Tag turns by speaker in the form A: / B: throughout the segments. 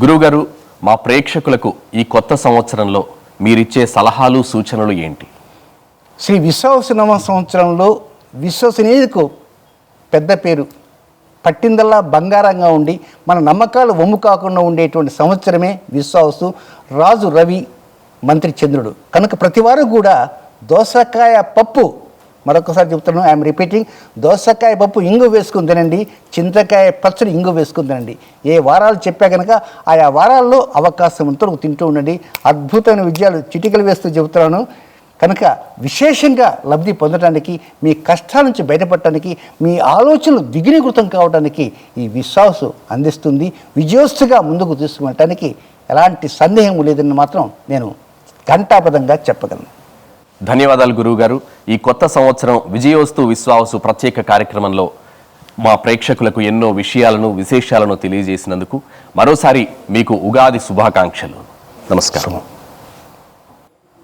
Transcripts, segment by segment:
A: గురువుగారు మా ప్రేక్షకులకు ఈ కొత్త సంవత్సరంలో మీరిచ్చే సలహాలు సూచనలు ఏంటి?
B: శ్రీ విశ్వాసనవ సంవత్సరంలో విశ్వసనీయకు పెద్ద పేరు. పట్టిందల్లా బంగారంగా ఉండి మన నమ్మకాలు వమ్ము కాకుండా ఉండేటువంటి సంవత్సరమే విశ్వాసు రాజు రవి మంత్రి చంద్రుడు. కనుక ప్రతివారు కూడా దోసకాయ పప్పు మరొకసారి చెప్తాను ఐఎమ్ రిపీటింగ్ దోసకాయ పప్పు ఇంగు వేసుకుని తినండి చింతకాయ పచ్చడి ఇంగు వేసుకుని తినండి. ఏ వారాలు చెప్పా కనుక ఆయా వారాల్లో అవకాశం ఉంటే తింటూ ఉండండి. అద్భుతమైన విజయాలు చిటికలు వేస్తూ చెబుతున్నాను. కనుక విశేషంగా లబ్ధి పొందడానికి మీ కష్టాల నుంచి బయటపడటానికి మీ ఆలోచనలు దిగినీకృతం కావడానికి ఈ విశ్వాసం అందిస్తుంది. విజయోస్తుగా ముందుకు తీసుకువెళ్ళటానికి ఎలాంటి సందేహం లేదని మాత్రం నేను ఘంటాపదంగా చెప్పగలను.
A: ధన్యవాదాలు గురువుగారు. ఈ కొత్త సంవత్సరం విజయోస్తు విశ్వాసు ప్రత్యేక కార్యక్రమంలో మా ప్రేక్షకులకు ఎన్నో విషయాలను విశేషాలను తెలియజేసినందుకు మరోసారి మీకు ఉగాది శుభాకాంక్షలు. నమస్కారం.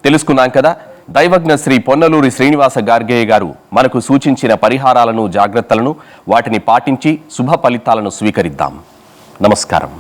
A: తెలుసుకున్నాం కదా దైవజ్ఞ శ్రీ పొన్నలూరి శ్రీనివాస గార్గేయ గారు మనకు సూచించిన పరిహారాలను జాగ్రత్తలను వాటిని పాటించి శుభ ఫలితాలను స్వీకరిద్దాం. నమస్కారం.